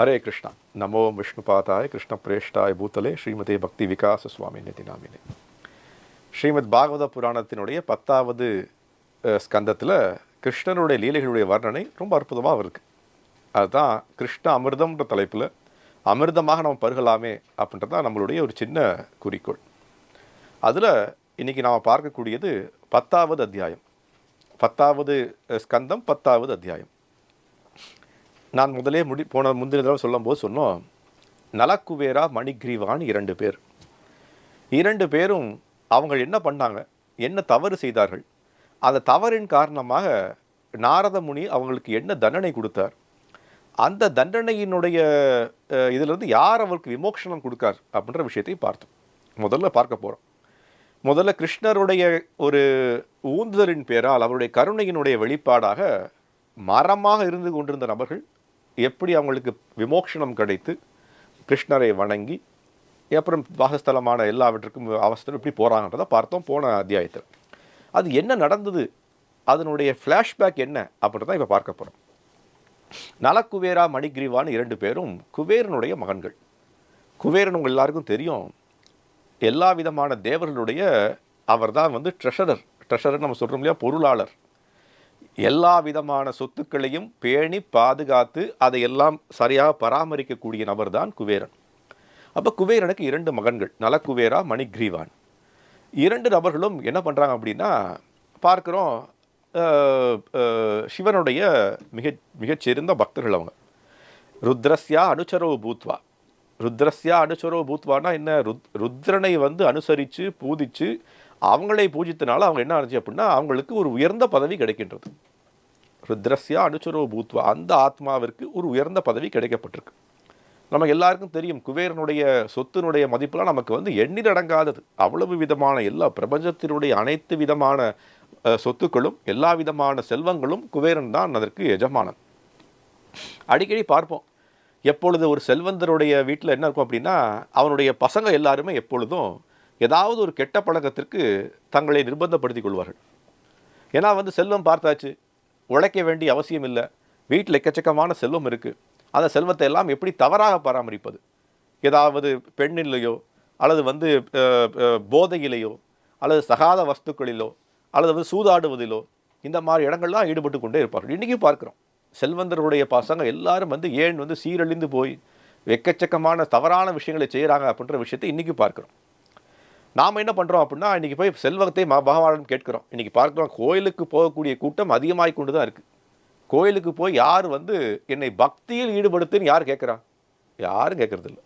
ஹரே கிருஷ்ணா. நமோ விஷ்ணுபாதாய கிருஷ்ண பிரேஷ்டாய பூத்தலே ஸ்ரீமதே பக்தி விகாச சுவாமி நிதினாமினே ஸ்ரீமத் பாகவத புராணத்தினுடைய பத்தாவது ஸ்கந்தத்தில் கிருஷ்ணனுடைய லீலைகளுடைய வர்ணனை ரொம்ப அற்புதமாக இருக்குது அதுதான் கிருஷ்ண அமிர்தம்ன்ற தலைப்பில் அமிர்தமாக நம்ம பருகலாமே அப்படின்றது தான் நம்மளுடைய ஒரு சின்ன குறிக்கோள். அதில் இன்னைக்கு நாம் பார்க்கக்கூடியது பத்தாவது அத்தியாயம். பத்தாவது ஸ்கந்தம் பத்தாவது அத்தியாயம். நான் முதலே முடி போன முந்தின தடவை சொல்லும்போது சொன்னோம் நலக்குவேரா மணிக்ரீவான் இரண்டு பேர். இரண்டு பேரும் அவங்க என்ன பண்ணாங்க? என்ன தவறு செய்தார்கள்? அந்த தவறின் காரணமாக நாரத முனி அவங்களுக்கு என்ன தண்டனை கொடுத்தார்? அந்த தண்டனையினுடைய இதிலிருந்து யார் அவருக்கு விமோக்ஷனம் கொடுக்கார் அப்படின்ற விஷயத்தை பார்த்தோம். முதல்ல பார்க்க போகிறோம் முதல்ல கிருஷ்ணருடைய ஒரு ஊந்துதலின் பேரால் அவருடைய கருணையினுடைய வெளிப்பாடாக மரமாக இருந்து கொண்டிருந்த நபர்கள் எப்படி அவங்களுக்கு விமோக்ஷனம் கிடைத்து கிருஷ்ணரை வணங்கி அப்புறம் வாசஸ்தலமான எல்லாவற்றுக்கும் அவசரம் எப்படி போகிறாங்கன்றதை பார்த்தோம் போன அத்தியாயத்தில். அது என்ன நடந்தது? அதனுடைய ஃப்ளாஷ்பேக் என்ன? அப்படின்றத இப்போ பார்க்க போகிறோம் நலக்குவேரா மணிகிரீவான்னு இரண்டு பேரும் குபேரனுடைய மகன்கள். குபேரன் உங்கள் எல்லாருக்கும் தெரியும். எல்லா விதமான தேவர்களுடைய அவர் தான் வந்து ட்ரெஷரர் ட்ரெஷரர் நம்ம சொல்கிறோம் இல்லையா? பொருளாளர். எல்லா விதமான சொத்துக்களையும் பேணி பாதுகாத்து அதையெல்லாம் சரியாக பராமரிக்கக்கூடிய நபர் தான் குபேரன் அப்போ குபேரனுக்கு இரண்டு மகன்கள் நலக்குபேரா மணிக்ரீவான். இரண்டு நபர்களும் என்ன பண்ணுறாங்க அப்படின்னா பார்க்குறோம் சிவனுடைய மிக மிகச்சிறந்த பக்தர்கள் அவங்க. ருத்ரஸ்யா அனுச்சரோ பூத்வா. ருத்ரஸ்யா அனுச்சரோ பூத்வானா என்ன? ருத் ருத்ரனை வந்து அனுசரித்து பூதித்து அவங்களை பூஜித்தனால அவங்க என்ன ஆச்சு அப்படின்னா அவங்களுக்கு ஒரு உயர்ந்த பதவி கிடைக்கின்றது. ருத்ரஸ்யா அனுச்சரோ பூத்வா. அந்த ஆத்மாவிற்கு ஒரு உயர்ந்த பதவி கிடைக்கப்பட்டிருக்கு. நம்ம எல்லாருக்கும் தெரியும் குபேரனுடைய சொத்தினுடைய மதிப்புலாம் நமக்கு வந்து எண்ணிலடங்காதது. அவ்வளவு விதமான எல்லா பிரபஞ்சத்தினுடைய அனைத்து விதமான சொத்துக்களும் எல்லா விதமான செல்வங்களும் குபேரன் தான் அதற்கு எஜமானன். அடிக்கடி பார்ப்போம். எப்பொழுது ஒரு செல்வந்தருடைய வீட்டில் என்ன இருக்கும் அப்படின்னா அவனுடைய பசங்க எல்லாருமே எப்பொழுதும் ஏதாவது ஒரு கெட்ட பழக்கத்திற்கு தங்களை நிர்பந்தப்படுத்திக் கொள்வார்கள். ஏன்னா வந்து செல்வம் பார்த்தாச்சு. உழைக்க வேண்டிய அவசியம் இல்லை. வீட்டில் எக்கச்சக்கமான செல்வம் இருக்குது அந்த செல்வத்தை எல்லாம் எப்படி தவறாக பராமரிப்பது? ஏதாவது பெண்ணிலையோ அல்லது வந்து போதையிலேயோ அல்லது சகாத வஸ்துக்களிலோ அல்லது வந்து சூதாடுவதிலோ இந்த மாதிரி இடங்கள்லாம் ஈடுபட்டு கொண்டே இருப்பார்கள். இன்றைக்கும் பார்க்குறோம். செல்வந்தருடைய பசங்க எல்லாரும் வந்து ஏன் வந்து சீரழிந்து போய் எக்கச்சக்கமான தவறான விஷயங்களை செய்கிறாங்க அப்படின்ற விஷயத்தை இன்றைக்கும் பார்க்குறோம். நாம் என்ன பண்ணுறோம் அப்படின்னா இன்றைக்கி போய் செல்வத்தை மா பகவானம் கேட்குறோம். இன்றைக்கி பார்க்குறோம் கோயிலுக்கு போகக்கூடிய கூட்டம் அதிகமாகி கொண்டு தான் இருக்குது கோயிலுக்கு போய் யார் வந்து என்னை பக்தியில் ஈடுபடுத்துன்னு யார் கேட்குறா? யாரும் கேட்குறதில்ல.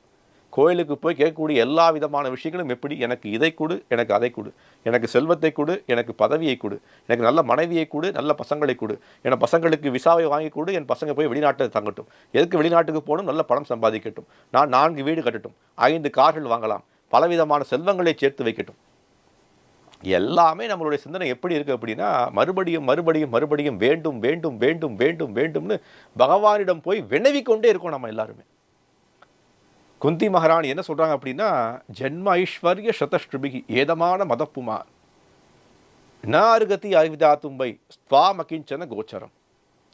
கோயிலுக்கு போய் கேட்கக்கூடிய எல்லா விதமான விஷயங்களும் எப்படி? எனக்கு இதை கொடு எனக்கு அதை கொடு. எனக்கு செல்வத்தை கொடு எனக்கு பதவியை கொடு. எனக்கு நல்ல மனைவியை கொடு நல்ல பசங்களை கொடு. என் பசங்களுக்கு விசாவை வாங்கி கொடு என் பசங்க போய் வெளிநாட்டில் தங்கட்டும். எதுக்கு வெளிநாட்டுக்கு போகணும்? நல்ல பணம் சம்பாதிக்கட்டும். நான் நான்கு வீடு கட்டட்டும். ஐந்து கார்கள் வாங்கலாம். பலவிதமான செல்வங்களை சேர்த்து வைக்கட்டும். எல்லாமே நம்மளுடைய சிந்தனை எப்படி இருக்குது அப்படின்னா மறுபடியும் மறுபடியும் மறுபடியும் வேண்டும் வேண்டும் வேண்டும் வேண்டும் வேண்டும்னு பகவானிடம் போய் வினவிக்கொண்டே இருக்கோம் நம்ம எல்லாருமே. குந்தி மகாராணி என்ன சொல்கிறாங்க அப்படின்னா ஜென்ம ஐஸ்வர்ய சதஸ்ருபிகி ஏதமான மதப்புமார் நாருகதி அவிதாத்தும்பை ஸ்வாமகிஞ்சன கோச்சரம்.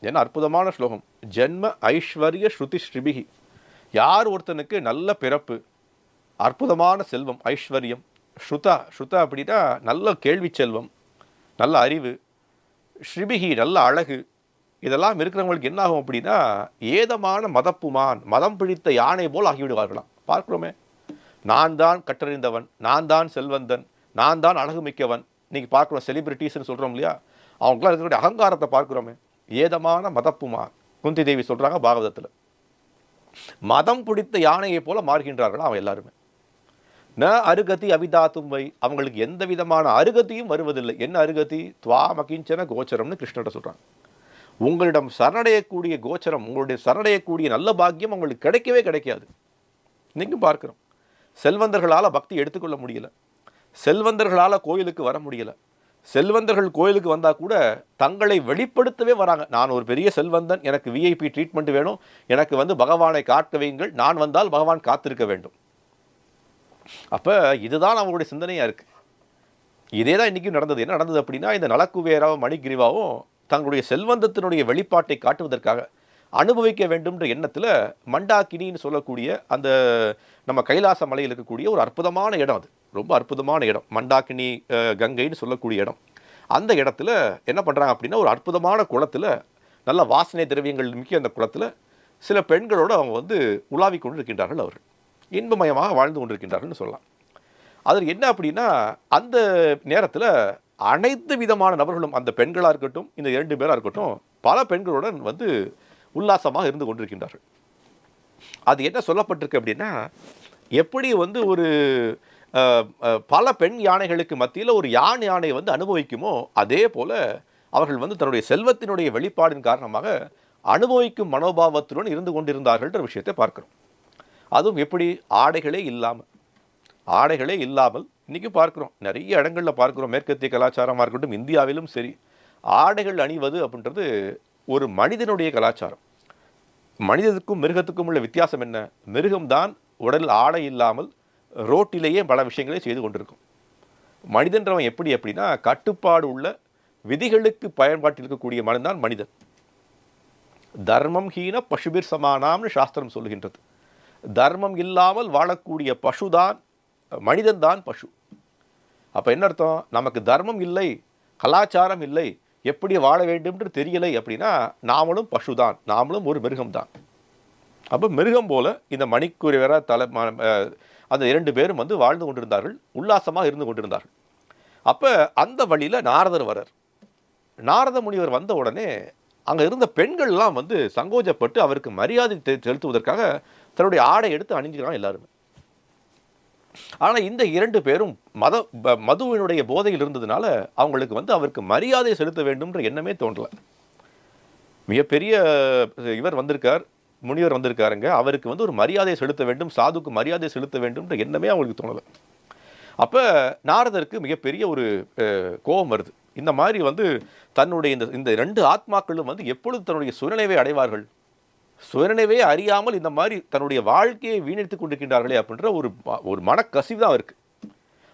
என்ன அற்புதமான ஸ்லோகம். ஜென்ம ஐஸ்வர்ய ஸ்ருதி ஸ்ருபிகி யார் ஒருத்தனுக்கு நல்ல பிறப்பு அற்புதமான செல்வம் ஐஸ்வர்யம். ஸ்ருதா ஸ்ருதா அப்படின்னா நல்ல கேள்வி செல்வம் நல்ல அறிவு ஸ்ருபிகி நல்ல அழகு. இதெல்லாம் இருக்கிறவங்களுக்கு என்ன ஆகும் அப்படின்னா ஏதமான மதப்புமான் மதம் பிடித்த யானை போல் ஆகிவிடுவார்களாம். பார்க்குறோமே. நான் தான் கற்றறிந்தவன் நான் தான் செல்வந்தன் நான் தான் அழகு மிக்கவன் பார்க்குறோம் செலிபிரிட்டிஸ்னு சொல்கிறோம் இல்லையா? அவங்களாம் இருக்கக்கூடிய அகங்காரத்தை பார்க்குறோமே. ஏதமான மதப்புமான். குந்தி தேவி சொல்கிறாங்க பாகவதத்தில். மதம் பிடித்த யானையை போல மாறுகின்றார்களா அவன் எல்லாருமே. ந அருகதி அவிதாத்தும்பை அவங்களுக்கு எந்த விதமான அருகதியும் வருவதில்லை. என்ன அருகதி? துவாமகிஞ்சன கோச்சரம்னு கிருஷ்ணர்கிட்ட சொல்கிறாங்க உங்களிடம் சரணடையக்கூடிய கோச்சரம் உங்களுடைய சரணடையக்கூடிய நல்ல பாக்கியம் உங்களுக்கு கிடைக்கவே கிடைக்காது. நீங்கள் பார்க்குறோம். செல்வந்தர்களால் பக்தி எடுத்துக்கொள்ள முடியல. செல்வந்தர்களால் கோயிலுக்கு வர முடியல. செல்வந்தர்கள் கோயிலுக்கு வந்தால் கூட தங்களை வெளிப்படுத்தவே வராங்க. நான் ஒரு பெரிய செல்வந்தன் எனக்கு விஐபி ட்ரீட்மெண்ட் வேணும். எனக்கு வந்து பகவானை காக்க வையுங்கள். நான் வந்தால் பகவான் காத்திருக்க வேண்டும். அப்போ இதுதான் அவங்களுடைய சிந்தனையாக இருக்குது இதே தான் இன்றைக்கும் நடந்தது. என்ன நடந்தது அப்படின்னா இந்த நலக்குவேராவும் மணிகிரிவாவும் தங்களுடைய செல்வந்தத்தினுடைய வெளிப்பாட்டை காட்டுவதற்காக அனுபவிக்க வேண்டும்ன்ற எண்ணத்தில் மண்டாக்கினின்னு சொல்லக்கூடிய அந்த நம்ம கைலாச மலையில் இருக்கக்கூடிய ஒரு அற்புதமான இடம் அது. ரொம்ப அற்புதமான இடம். மண்டாக்கினி கங்கைன்னு சொல்லக்கூடிய இடம். அந்த இடத்துல என்ன பண்ணுறாங்க அப்படின்னா ஒரு அற்புதமான குளத்தில் நல்ல வாசனை திரவியங்கள் மிக்க அந்த குளத்தில் சில பெண்களோடு அவங்க வந்து உலாவிக் கொண்டு இருக்கின்றார்கள் அவர்கள். இன்பமயமாக வாழ்ந்து கொண்டிருக்கின்றார்கள்னு சொல்லலாம். அதில் என்ன அப்படின்னா அந்த நேரத்தில் அனைத்து விதமான நபர்களும் அந்த பெண்களாக இருக்கட்டும் இந்த இரண்டு பேராக இருக்கட்டும் பல பெண்களுடன் வந்து உல்லாசமாக இருந்து கொண்டிருக்கின்றார்கள். அது என்ன சொல்லப்பட்டிருக்கு அப்படின்னா எப்படி வந்து ஒரு பல பெண் யானைகளுக்கு மத்தியில் ஒரு யான் யானை வந்து அனுபவிக்குமோ அதே போல அவர்கள் வந்து தன்னுடைய செல்வத்தினுடைய வெளிப்பாடின் காரணமாக அனுபவிக்கும் மனோபாவத்துடன் இருந்து கொண்டிருந்தார்கள்ன்ற விஷயத்தை பார்க்குறோம். அதுவும் எப்படி? ஆடைகளே இல்லாமல். ஆடைகளே இல்லாமல் இன்றைக்கி பார்க்குறோம். நிறைய இடங்களில் பார்க்குறோம். மேற்கத்திய கலாச்சாரமாக இருக்கட்டும் இந்தியாவிலும் சரி. ஆடைகள் அணிவது அப்படின்றது ஒரு மனிதனுடைய கலாச்சாரம். மனிதனுக்கும் மிருகத்துக்கும் உள்ள வித்தியாசம் என்ன? மிருகம்தான் உடல் ஆடை இல்லாமல் ரோட்டிலேயே பல விஷயங்களை செய்து கொண்டிருக்கும். மனிதன்றவன் எப்படி அப்படின்னா கட்டுப்பாடு உள்ள விதிகளுக்கு பயன்பாட்டில் இருக்கக்கூடிய மனிதன் மனிதன். தர்மம் ஹீன பசுபீர் சமானாம்னு சாஸ்திரம் சொல்லுகின்றது. தர்மம் இல்லாமல் வாழக்கூடிய பசுதான் மனிதன்தான் பசு. அப்போ என்ன அர்த்தம்? நமக்கு தர்மம் இல்லை கலாச்சாரம் இல்லை எப்படி வாழ வேண்டும்ன்று தெரியலை அப்படின்னா நாமளும் பசுதான் நாமளும் ஒரு மிருகம்தான். அப்போ மிருகம் போல இந்த மணிக்குரியவர தலை ம- அந்த இரண்டு பேரும் வந்து வாழ்ந்து கொண்டிருந்தார்கள் உல்லாசமாக இருந்து கொண்டிருந்தார்கள். அப்போ அந்த வழியில் நாரதர் வரர் நாரத முனிவர் வந்த உடனே அங்கே இருந்த பெண்கள்லாம் வந்து சங்கோஜப்பட்டு அவருக்கு மரியாதை தெ- செலுத்துவதற்காக தன்னுடைய ஆடை எடுத்து அணிஞ்சுக்கிறான் எல்லாருமே. ஆனால் இந்த இரண்டு பேரும் மத ப- மதுவினுடைய போதையில் இருந்ததுனால அவங்களுக்கு வந்து அவருக்கு மரியாதை செலுத்த வேண்டும்ன்ற எண்ணமே தோன்றலை. மிகப்பெரிய இவர் வந்திருக்கார் முனிவர் வந்திருக்காருங்க. அவருக்கு வந்து ஒரு மரியாதை செலுத்த வேண்டும் சாதுக்கு மரியாதை செலுத்த வேண்டும்ன்ற எண்ணமே அவங்களுக்கு தோணலை. அப்போ நாரதருக்கு மிகப்பெரிய ஒரு கோபம் வருது. இந்த மாதிரி வந்து தன்னுடைய இந்த இந்த ரெண்டு ஆத்மாக்களும் வந்து எப்பொழுது தன்னுடைய சுயநிலைவை அடைவார்கள்? சுயநினைவே அறியாமல் இந்த மாதிரி தன்னுடைய வாழ்க்கையை வீணடித்துக் கொண்டிருக்கின்றார்களே அப்படின்ற ஒரு ம- ஒரு மனக்கசிவு தான் அவருக்கு.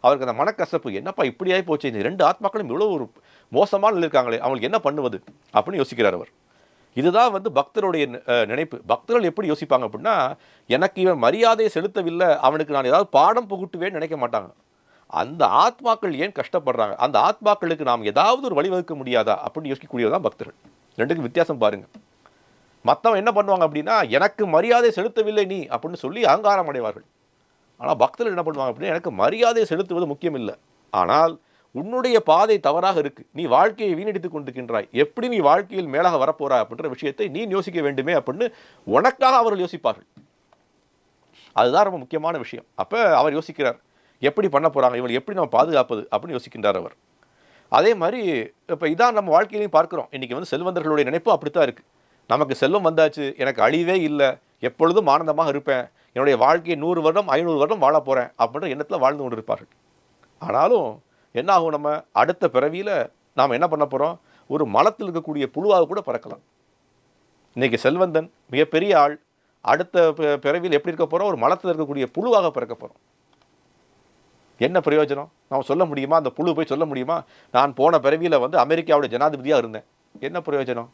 அவருக்கு அந்த மனக்கசப்பு என்னப்பா இப்படி போச்சு? இந்த ரெண்டு ஆத்மாக்களும் இவ்வளோ ஒரு மோசமான இருக்காங்களே அவங்களுக்கு என்ன பண்ணுவது? அப்படின்னு யோசிக்கிறார் அவர். இதுதான் வந்து பக்தருடைய நினைப்பு. பக்தர்கள் எப்படி யோசிப்பாங்க அப்படின்னா எனக்கு இவன் மரியாதையை செலுத்தவில்லை அவனுக்கு நான் ஏதாவது பாடம் புகுட்டுவேன்னு நினைக்க மாட்டாங்க. அந்த ஆத்மாக்கள் ஏன் கஷ்டப்படுறாங்க? அந்த ஆத்மாக்களுக்கு நாம் ஏதாவது ஒரு வழிவகுக்க முடியாதா? அப்படின்னு யோசிக்கக்கூடியதான் பக்தர்கள். ரெண்டுக்கும் வித்தியாசம் பாருங்கள் மற்றவன் என்ன பண்ணுவாங்க அப்படின்னா எனக்கு மரியாதை செலுத்தவில்லை நீ அப்படின்னு சொல்லி அகங்காரம் அடைவார்கள். ஆனால் பக்தர்கள் என்ன பண்ணுவாங்க அப்படின்னா எனக்கு மரியாதை செலுத்துவது முக்கியம் இல்லை ஆனால் உன்னுடைய பாதை தவறாக இருக்குது நீ வாழ்க்கையை வீணடித்துக் கொண்டிருக்கின்றாய். எப்படி நீ வாழ்க்கையில் மேலாக வரப்போறாய்? அப்படின்ற விஷயத்தை நீ யோசிக்க வேண்டுமே அப்படின்னு உனக்காக அவர்கள் யோசிப்பார்கள். அதுதான் ரொம்ப முக்கியமான விஷயம். அப்போ அவர் யோசிக்கிறார் எப்படி பண்ண போகிறாங்க இவங்களை எப்படி நம்ம பாதுகாப்பது? அப்படின்னு யோசிக்கின்றார் அவர். அதே மாதிரி இப்போ இதான் நம்ம வாழ்க்கையிலையும் பார்க்குறோம். இன்றைக்கி வந்து செல்வந்தர்களுடைய நினைப்பு அப்படித்தான் இருக்குது நமக்கு செல்வம் வந்தாச்சு எனக்கு அழிவே இல்லை எப்பொழுதும் ஆனந்தமாக இருப்பேன் என்னுடைய வாழ்க்கையை நூறு வருடம் ஐநூறு வருடம் வாழ போகிறேன் அப்படின்ற எண்ணத்தில் வாழ்ந்து கொண்டு இருப்பார்கள் ஆனாலும் என்ன ஆகும் நம்ம? அடுத்த பிறவியில் நாம் என்ன பண்ண போகிறோம் ஒரு மலத்தில் இருக்கக்கூடிய புழுவாக கூட பறக்கலாம். இன்றைக்கி செல்வந்தன் மிகப்பெரிய ஆள். அடுத்த பிறவியில் எப்படி இருக்க போகிறோம் ஒரு மலத்தில் இருக்கக்கூடிய புழுவாக பிறக்க போகிறோம் என்ன பிரயோஜனம்? நாம் சொல்ல முடியுமா? அந்த புழு போய் சொல்ல முடியுமா? நான் போன பிறவியில் வந்து அமெரிக்காவுடைய ஜனாதிபதியாக இருந்தேன். என்ன பிரயோஜனம்?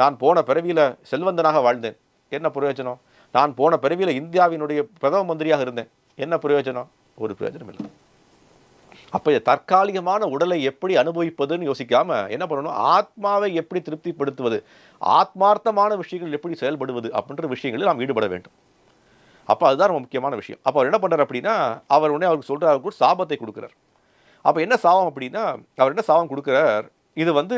நான் போன பிறவியில் செல்வந்தனாக வாழ்ந்தேன். என்ன பிரயோஜனம்? நான் போன பிறவியில் இந்தியாவினுடைய பிரதம மந்திரியாக இருந்தேன். என்ன பிரயோஜனம்? ஒரு பிரயோஜனம் இல்லை. அப்போ தற்காலிகமான உடலை எப்படி அனுபவிப்பதுன்னு யோசிக்காமல் என்ன பண்ணணும்? ஆத்மாவை எப்படி திருப்திப்படுத்துவது? ஆத்மார்த்தமான விஷயங்கள் எப்படி செயல்படுவது? அப்படின்ற விஷயங்களில் நாம் ஈடுபட வேண்டும். அப்போ அதுதான் ரொம்ப முக்கியமான விஷயம். அப்போ அவர் என்ன பண்ணுறார் அப்படின்னா அவர் உடனே அவருக்கு சொல்கிறார் அவருக்கு சாபத்தை கொடுக்குறார். அப்போ என்ன சாபம் அப்படின்னா அவர் என்ன சாபம் கொடுக்குறார்? இது வந்து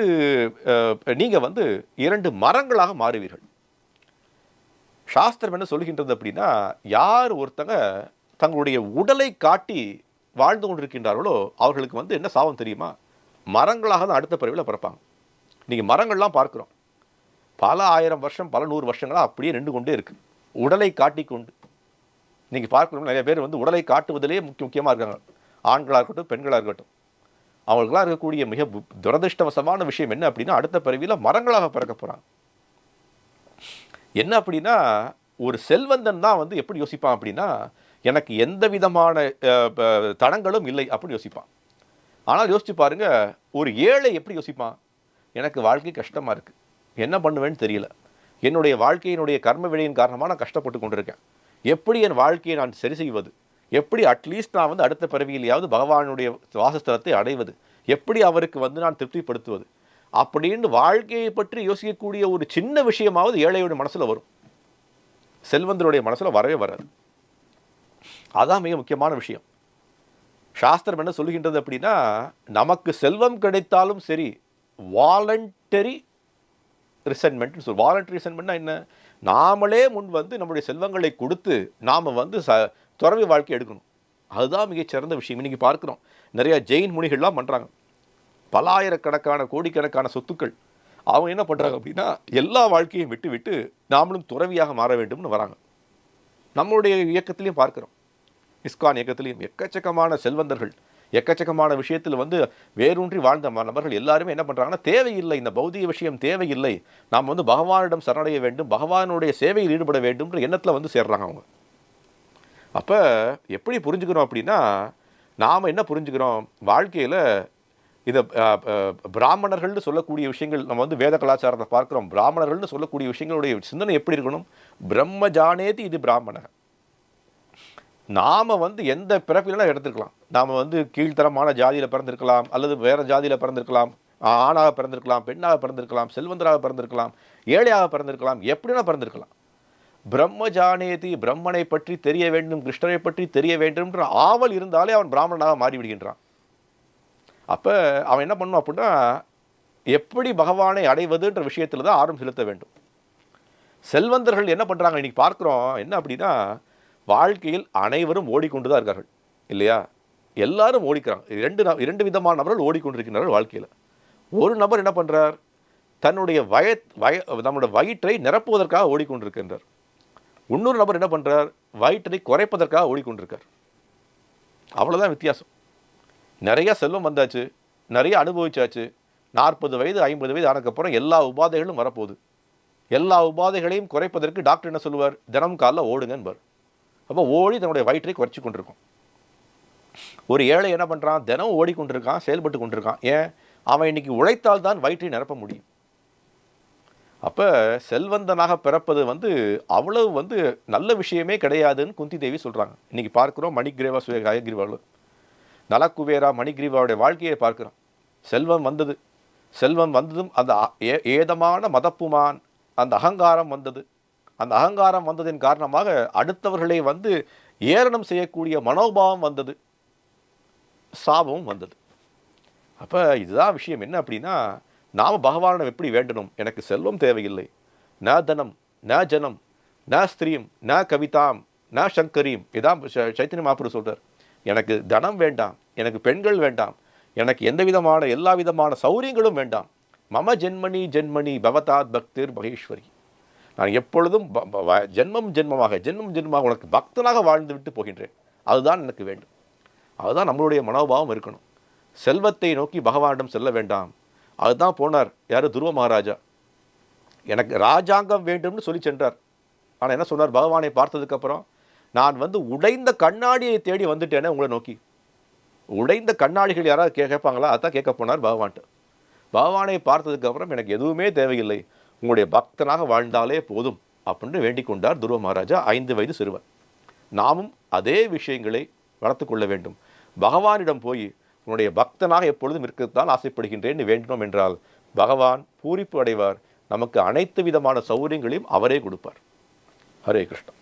நீங்கள் வந்து இரண்டு மரங்களாக மாறுவீர்கள். சாஸ்திரம் என்ன சொல்கின்றது அப்படின்னா யார் ஒருத்தங்க தங்களுடைய உடலை காட்டி வாழ்ந்து கொண்டிருக்கின்றார்களோ அவர்களுக்கு வந்து என்ன சாபம் தெரியுமா? மரங்களாக தான் அடுத்த பிறவியில் பிறப்பாங்க. நீங்கள் மரங்கள்லாம் பார்க்குறோம். பல ஆயிரம் வருஷம் பல நூறு வருஷங்களாக அப்படியே நின்று கொண்டே இருக்குது உடலை காட்டிக்கொண்டு நீங்கள் பார்க்கணும் நிறைய பேர் வந்து உடலை காட்டுவதிலே முக்கிய முக்கியமாக இருக்காங்க. ஆண்களாக இருக்கட்டும் பெண்களாக இருக்கட்டும். அவங்களுக்குலாம் இருக்கக்கூடிய மிக துரதிருஷ்டவசமான துரதிர்ஷ்டவசமான விஷயம் என்ன அப்படின்னா அடுத்த பிறவியில் மரங்களாக பிறக்க போகிறாங்க என்ன அப்படின்னா ஒரு செல்வந்தன் தான் வந்து எப்படி யோசிப்பான் அப்படின்னா எனக்கு எந்த விதமான ப- தடங்களும் இல்லை அப்படின்னு யோசிப்பான். ஆனால் யோசிச்சு பாருங்க ஒரு ஏழை எப்படி யோசிப்பான்? எனக்கு வாழ்க்கை கஷ்டமாக இருக்குது என்ன பண்ணுவேன்னு தெரியல. என்னுடைய வாழ்க்கையினுடைய கர்ம விளையின் காரணமாக நான் கஷ்டப்பட்டு கொண்டிருக்கேன். எப்படி என் வாழ்க்கையை நான் சரி செய்வது? எப்படி அட்லீஸ்ட் நான் வந்து அடுத்த பிறவியிலேயாவது பகவானுடைய வாசஸ்தலத்தை அடைவது? எப்படி அவருக்கு வந்து நான் திருப்திப்படுத்துவது? அப்படின்னு வாழ்க்கையை பற்றி யோசிக்கக்கூடிய ஒரு சின்ன விஷயமாவது ஏழையோட மனசில் வரும். செல்வந்தருடைய மனசில் வரவே வராது. அதான் மிக முக்கியமான விஷயம். சாஸ்திரம் என்ன சொல்லுகின்றது அப்படின்னா நமக்கு செல்வம் கிடைத்தாலும் சரி வாலண்டரி ரிசன்மெண்ட் சொல் வாலண்டரி ரிசன்மெண்ட்னா என்ன? நாமளே முன் வந்து நம்முடைய செல்வங்களை கொடுத்து நாம் வந்து ச துறவி வாழ்க்கை எடுக்கணும். அதுதான் மிகச்சிறந்த விஷயம். இன்னைக்கு பார்க்குறோம். நிறையா ஜெயின் முனிகள்லாம் பண்ணுறாங்க பல ஆயிரக்கணக்கான கோடிக்கணக்கான சொத்துக்கள். அவங்க என்ன பண்ணுறாங்க அப்படின்னா எல்லா வாழ்க்கையும் விட்டு விட்டு நாமளும் துறவியாக மாற வேண்டும்னு வராங்க. நம்மளுடைய இயக்கத்திலையும் பார்க்குறோம். இஸ்கான் இயக்கத்திலையும் எக்கச்சக்கமான செல்வந்தர்கள் எக்கச்சக்கமான விஷயத்தில் வந்து வேரூன்றி வாழ்ந்த நபர்கள் எல்லாருமே என்ன பண்ணுறாங்கன்னா தேவையில்லை இந்த பௌதிக விஷயம் தேவையில்லை. நாம் வந்து பகவானிடம் சரணடைய வேண்டும் பகவானுடைய சேவையில் ஈடுபட வேண்டும்ன்ற எண்ணத்தில் வந்து சேர்றாங்க அவங்க. அப்போ எப்படி புரிஞ்சுக்கிறோம் அப்படின்னா நாம் என்ன புரிஞ்சுக்கிறோம்? வாழ்க்கையில் இதை பிராமணர்கள்னு சொல்லக்கூடிய விஷயங்கள் நம்ம வந்து வேத கலாச்சாரத்தை பார்க்குறோம். பிராமணர்கள்னு சொல்லக்கூடிய விஷயங்களுடைய சிந்தனை எப்படி இருக்கணும்? பிரம்ம ஜானேதி இது பிராமண நாம் வந்து எந்த பிறப்பிலாம் எடுத்துருக்கலாம் நாம் வந்து கீழ்த்தரமான ஜாதியில் பிறந்திருக்கலாம் அல்லது வேறு ஜாதியில் பிறந்திருக்கலாம் ஆணாக பிறந்திருக்கலாம் பெண்ணாக பிறந்திருக்கலாம் செல்வந்தராக பிறந்திருக்கலாம் ஏழையாக பிறந்திருக்கலாம் எப்படினா பிறந்திருக்கலாம். பிரம்ம ஜானேதி பிரம்மனை பற்றி தெரிய வேண்டும் கிருஷ்ணரை பற்றி தெரிய வேண்டும்ன்ற ஆவல் இருந்தாலே அவன் பிராமணனாக மாறிவிடுகின்றான். அப்போ அவன் என்ன பண்ணணும் அப்படின்னா எப்படி பகவானை அடைவதுன்ற விஷயத்தில் தான் ஆர்வம் செலுத்த வேண்டும். செல்வந்தர்கள் என்ன பண்ணுறாங்க இன்னைக்கு பார்க்குறோம் என்ன அப்படின்னா வாழ்க்கையில் அனைவரும் ஓடிக்கொண்டு தான் இருக்கார்கள் இல்லையா? எல்லாரும் ஓடிக்கிறாங்க. இரண்டு இரண்டு விதமான நபர்கள் ஓடிக்கொண்டிருக்கிறார்கள் வாழ்க்கையில். ஒரு நபர் என்ன பண்ணுறார் தன்னுடைய வய வய நம்மளோட வயிற்றை நிரப்புவதற்காக ஓடிக்கொண்டிருக்கின்றார். இன்னொரு நபர் என்ன பண்ணுறார் வயிற்றை குறைப்பதற்காக ஓடிக்கொண்டிருக்கார். அவ்வளோதான் வித்தியாசம். நிறையா செல்வம் வந்தாச்சு நிறைய அனுபவிச்சாச்சு. நாற்பது வயது ஐம்பது வயது ஆனக்கப்புறம் எல்லா உபாதைகளும் வரப்போகுது. எல்லா உபாதைகளையும் குறைப்பதற்கு டாக்டர் என்ன சொல்லுவார்? தினம் காலைல ஓடுங்கன்பார் அப்போ ஓடி தன்னுடைய வயிற்றை குறைச்சி கொண்டிருக்கும். ஒரு ஏழை என்ன பண்ணுறான் தினம் ஓடிக்கொண்டிருக்கான் செயல்பட்டு கொண்டிருக்கான். ஏன்? அவன் இன்னைக்கு உழைத்தால் தான் வயிற்றை நிரப்ப முடியும். அப்போ செல்வந்தனாக பிறப்பது வந்து அவ்வளவு வந்து நல்ல விஷயமே கிடையாதுன்னு குந்தி தேவி சொல்கிறாங்க இன்றைக்கி பார்க்குறோம் மணிகிரேவா சுய ஹயகிரிவாவில் நலக்குவேரா மணிகிரீவாவுடைய வாழ்க்கையை பார்க்குறோம். செல்வம் வந்தது. செல்வம் வந்ததும் அந்த ஏ- ஏதமான மதப்புமான் அந்த அகங்காரம் வந்தது. அந்த அகங்காரம் வந்ததின் காரணமாக அடுத்தவர்களை வந்து ஏரணம் செய்யக்கூடிய மனோபாவம் வந்தது. சாபமும் வந்தது. அப்போ இதுதான் விஷயம். என்ன அப்படின்னா நாம் பகவானிடம் எப்படி வேண்டணும்? எனக்கு செல்வம் தேவையில்லை. ந தனம் ந ஜனம் ந ஸ்திரீம் ந கவிதாம் ந சங்கரீம். இதான் ச- சைத்தன்ய மாபுரு சொல்கிறார் எனக்கு தனம் வேண்டாம் எனக்கு பெண்கள் வேண்டாம் எனக்கு எந்த விதமான எல்லா விதமான சௌரியங்களும் வேண்டாம். மம ஜென்மணி ஜென்மணி பவதாத் பக்திர் மகேஸ்வரி. நான் எப்பொழுதும் ப- வ- ஜென்மம் ஜென்மமாக ஜென்மம் ஜென்மமாக உனக்கு பக்தனாக வாழ்ந்து விட்டு போகின்றேன். அதுதான் எனக்கு வேண்டும். அதுதான் நம்மளுடைய மனோபாவம் இருக்கணும். செல்வத்தை நோக்கி பகவானிடம் செல்ல வேண்டாம். அதுதான் போனார். யார்? துருவ மகாராஜா. எனக்கு ராஜாங்கம் வேண்டும்னு சொல்லி சென்றார். ஆனால் என்ன சொன்னார்? பகவானை பார்த்ததுக்கப்புறம் நான் வந்து உடைந்த கண்ணாடியை தேடி வந்துட்டேனே உங்களை நோக்கி. உடைந்த கண்ணாடிகள் யாராவது கே கேட்பாங்களா? அதான் கேட்க போனார் பகவான்ட்டு. பகவானை பார்த்ததுக்கப்புறம் எனக்கு எதுவுமே தேவையில்லை. உங்களுடைய பக்தனாக வாழ்ந்தாலே போதும் அப்படின்னு வேண்டிக் கொண்டார் துருவ மகாராஜா ஐந்து வயது சிறுவன். நாமும் அதே விஷயங்களை வளர்த்து கொள்ள வேண்டும். பகவானிடம் போய் உன்னுடைய பக்தனாக எப்பொழுதும் இருக்கத்தான் ஆசைப்படுகின்றேன் வேண்டினோம் என்றால் பகவான் பூரிப்பு அடைவார். நமக்கு அனைத்து விதமான சௌகரியங்களையும் அவரே கொடுப்பார். ஹரே கிருஷ்ணா.